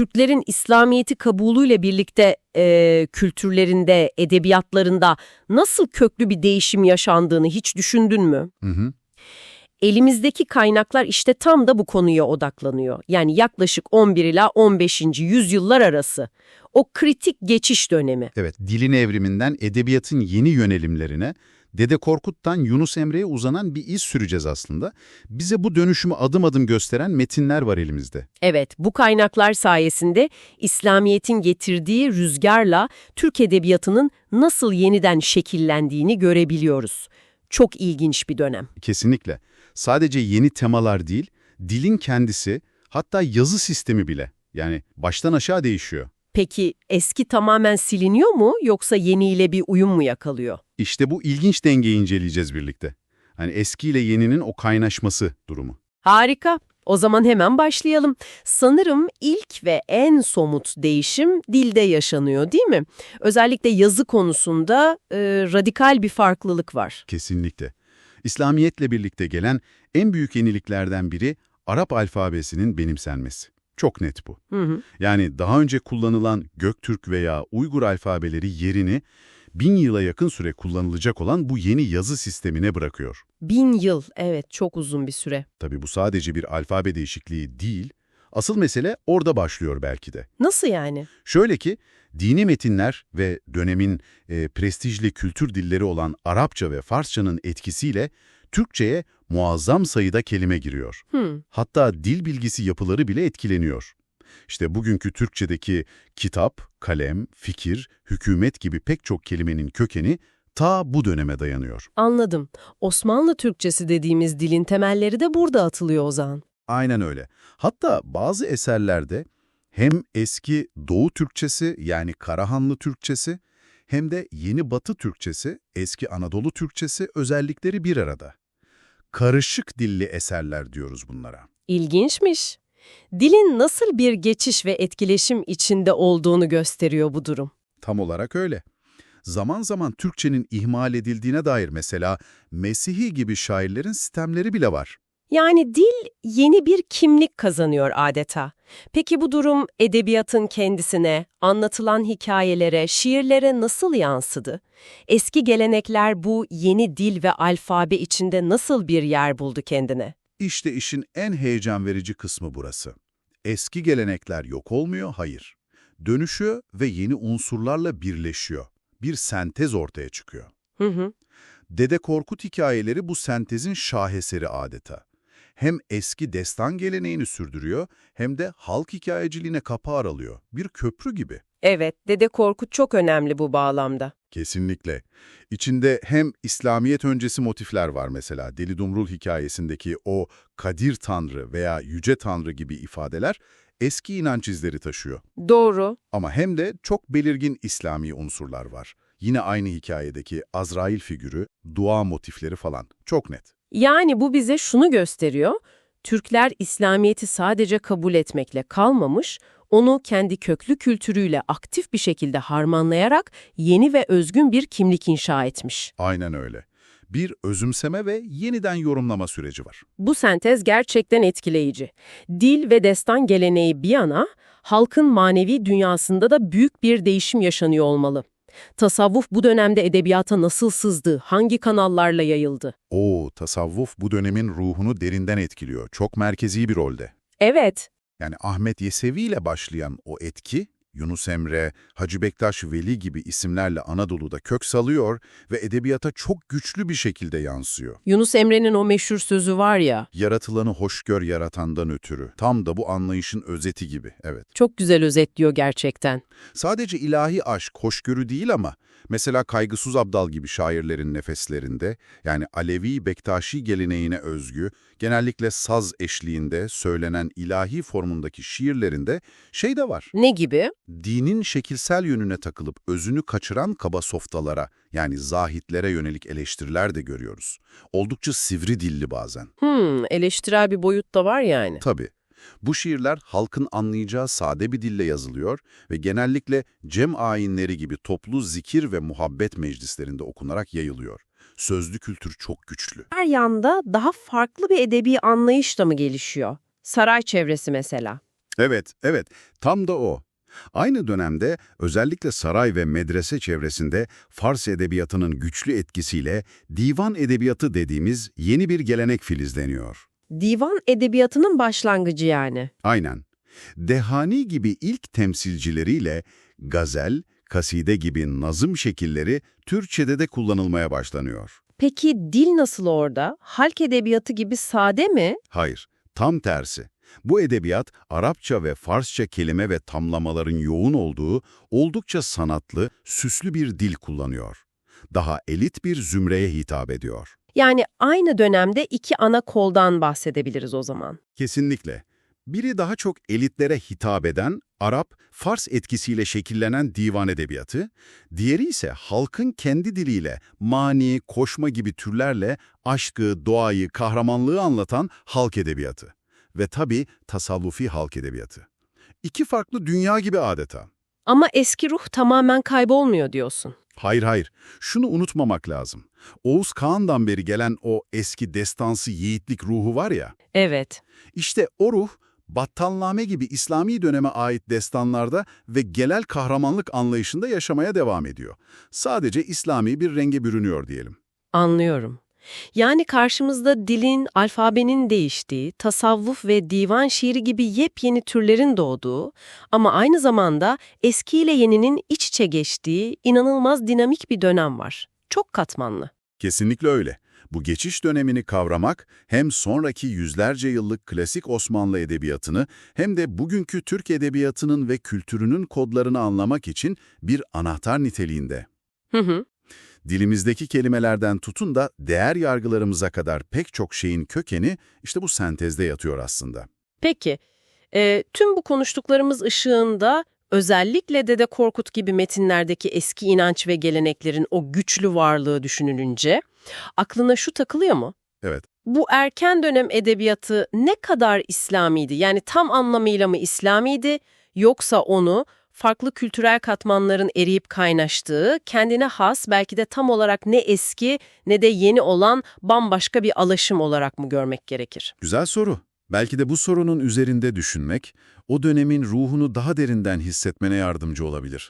Türklerin İslamiyet'i kabulüyle birlikte e, kültürlerinde, edebiyatlarında nasıl köklü bir değişim yaşandığını hiç düşündün mü? Hı hı. Elimizdeki kaynaklar işte tam da bu konuya odaklanıyor. Yani yaklaşık 11 ila 15. yüzyıllar arası. O kritik geçiş dönemi. Evet, dilin evriminden edebiyatın yeni yönelimlerine, Dede Korkut'tan Yunus Emre'ye uzanan bir iz süreceğiz aslında. Bize bu dönüşümü adım adım gösteren metinler var elimizde. Evet, bu kaynaklar sayesinde İslamiyet'in getirdiği rüzgarla Türk edebiyatının nasıl yeniden şekillendiğini görebiliyoruz. Çok ilginç bir dönem. Kesinlikle. Sadece yeni temalar değil, dilin kendisi, hatta yazı sistemi bile. Yani baştan aşağı değişiyor. Peki eski tamamen siliniyor mu yoksa yeniyle bir uyum mu yakalıyor? İşte bu ilginç dengeyi inceleyeceğiz birlikte. Hani eskiyle yeninin o kaynaşması durumu. Harika. O zaman hemen başlayalım. Sanırım ilk ve en somut değişim dilde yaşanıyor değil mi? Özellikle yazı konusunda e, radikal bir farklılık var. Kesinlikle. İslamiyetle birlikte gelen en büyük yeniliklerden biri Arap alfabesinin benimsenmesi. Çok net bu. Hı hı. Yani daha önce kullanılan Göktürk veya Uygur alfabeleri yerini bin yıla yakın süre kullanılacak olan bu yeni yazı sistemine bırakıyor. Bin yıl, evet çok uzun bir süre. Tabi bu sadece bir alfabe değişikliği değil, asıl mesele orada başlıyor belki de. Nasıl yani? Şöyle ki, dini metinler ve dönemin e, prestijli kültür dilleri olan Arapça ve Farsçanın etkisiyle Türkçe'ye muazzam sayıda kelime giriyor. Hı. Hatta dil bilgisi yapıları bile etkileniyor. İşte bugünkü Türkçedeki kitap, kalem, fikir, hükümet gibi pek çok kelimenin kökeni ta bu döneme dayanıyor. Anladım. Osmanlı Türkçesi dediğimiz dilin temelleri de burada atılıyor o zaman. Aynen öyle. Hatta bazı eserlerde hem eski Doğu Türkçesi yani Karahanlı Türkçesi hem de Yeni Batı Türkçesi, eski Anadolu Türkçesi özellikleri bir arada. Karışık dilli eserler diyoruz bunlara. İlginçmiş. Dilin nasıl bir geçiş ve etkileşim içinde olduğunu gösteriyor bu durum. Tam olarak öyle. Zaman zaman Türkçenin ihmal edildiğine dair mesela Mesihi gibi şairlerin sistemleri bile var. Yani dil yeni bir kimlik kazanıyor adeta. Peki bu durum edebiyatın kendisine, anlatılan hikayelere, şiirlere nasıl yansıdı? Eski gelenekler bu yeni dil ve alfabe içinde nasıl bir yer buldu kendine? İşte işin en heyecan verici kısmı burası. Eski gelenekler yok olmuyor, hayır. Dönüşüyor ve yeni unsurlarla birleşiyor. Bir sentez ortaya çıkıyor. Hı hı. Dede Korkut hikayeleri bu sentezin şaheseri adeta. Hem eski destan geleneğini sürdürüyor hem de halk hikayeciliğine kapı aralıyor. Bir köprü gibi. Evet, Dede Korkut çok önemli bu bağlamda. Kesinlikle. İçinde hem İslamiyet öncesi motifler var mesela. Deli Dumrul hikayesindeki o Kadir Tanrı veya Yüce Tanrı gibi ifadeler eski inanç izleri taşıyor. Doğru. Ama hem de çok belirgin İslami unsurlar var. Yine aynı hikayedeki Azrail figürü, dua motifleri falan. Çok net. Yani bu bize şunu gösteriyor. Türkler İslamiyet'i sadece kabul etmekle kalmamış, onu kendi köklü kültürüyle aktif bir şekilde harmanlayarak yeni ve özgün bir kimlik inşa etmiş. Aynen öyle. Bir özümseme ve yeniden yorumlama süreci var. Bu sentez gerçekten etkileyici. Dil ve destan geleneği bir yana, halkın manevi dünyasında da büyük bir değişim yaşanıyor olmalı. Tasavvuf bu dönemde edebiyata nasıl sızdı, hangi kanallarla yayıldı? Oo, tasavvuf bu dönemin ruhunu derinden etkiliyor. Çok merkezi bir rolde. Evet, Yani Ahmet Yesevi ile başlayan o etki, Yunus Emre, Hacı Bektaş Veli gibi isimlerle Anadolu'da kök salıyor ve edebiyata çok güçlü bir şekilde yansıyor. Yunus Emre'nin o meşhur sözü var ya, Yaratılanı hoşgör yaratandan ötürü. Tam da bu anlayışın özeti gibi, evet. çok güzel özetliyor gerçekten. Sadece ilahi aşk, hoşgörü değil ama mesela Kaygısız Abdal gibi şairlerin nefeslerinde, yani Alevi Bektaşi geleneğine özgü, genellikle saz eşliğinde söylenen ilahi formundaki şiirlerinde şey de var. Ne gibi? Dinin şekilsel yönüne takılıp özünü kaçıran kaba softalara, yani zahitlere yönelik eleştiriler de görüyoruz. Oldukça sivri dilli bazen. Hmm, eleştirel bir boyut da var yani. Tabii. Bu şiirler halkın anlayacağı sade bir dille yazılıyor ve genellikle cem ayinleri gibi toplu zikir ve muhabbet meclislerinde okunarak yayılıyor. Sözlü kültür çok güçlü. Her yanda daha farklı bir edebi anlayış da mı gelişiyor? Saray çevresi mesela. Evet, evet. Tam da o. Aynı dönemde özellikle saray ve medrese çevresinde Fars edebiyatının güçlü etkisiyle divan edebiyatı dediğimiz yeni bir gelenek filizleniyor. Divan edebiyatının başlangıcı yani. Aynen. Dehani gibi ilk temsilcileriyle gazel, kaside gibi nazım şekilleri Türkçe'de de kullanılmaya başlanıyor. Peki dil nasıl orada? Halk edebiyatı gibi sade mi? Hayır, tam tersi. Bu edebiyat, Arapça ve Farsça kelime ve tamlamaların yoğun olduğu, oldukça sanatlı, süslü bir dil kullanıyor. Daha elit bir zümreye hitap ediyor. Yani aynı dönemde iki ana koldan bahsedebiliriz o zaman. Kesinlikle. Biri daha çok elitlere hitap eden, Arap, Fars etkisiyle şekillenen divan edebiyatı, diğeri ise halkın kendi diliyle, mani, koşma gibi türlerle aşkı, doğayı, kahramanlığı anlatan halk edebiyatı. Ve tabii tasavvufi halk edebiyatı. İki farklı dünya gibi adeta. Ama eski ruh tamamen kaybolmuyor diyorsun. Hayır hayır, şunu unutmamak lazım. Oğuz Kağan'dan beri gelen o eski destansı yiğitlik ruhu var ya, Evet. İşte o ruh, Battanname gibi İslami döneme ait destanlarda ve genel kahramanlık anlayışında yaşamaya devam ediyor. Sadece İslami bir renge bürünüyor diyelim. Anlıyorum. Yani karşımızda dilin, alfabenin değiştiği, tasavvuf ve divan şiiri gibi yepyeni türlerin doğduğu ama aynı zamanda eskiyle yeninin iç içe geçtiği inanılmaz dinamik bir dönem var. Çok katmanlı. Kesinlikle öyle. Bu geçiş dönemini kavramak hem sonraki yüzlerce yıllık klasik Osmanlı edebiyatını hem de bugünkü Türk edebiyatının ve kültürünün kodlarını anlamak için bir anahtar niteliğinde. Hı hı. Dilimizdeki kelimelerden tutun da değer yargılarımıza kadar pek çok şeyin kökeni işte bu sentezde yatıyor aslında. Peki, e, tüm bu konuştuklarımız ışığında özellikle Dede Korkut gibi metinlerdeki eski inanç ve geleneklerin o güçlü varlığı düşünülünce aklına şu takılıyor mu? Evet. Bu erken dönem edebiyatı ne kadar İslamiydi? Yani tam anlamıyla mı İslamiydi yoksa onu farklı kültürel katmanların eriyip kaynaştığı, kendine has belki de tam olarak ne eski ne de yeni olan bambaşka bir alaşım olarak mı görmek gerekir? Güzel soru. Belki de bu sorunun üzerinde düşünmek, o dönemin ruhunu daha derinden hissetmene yardımcı olabilir.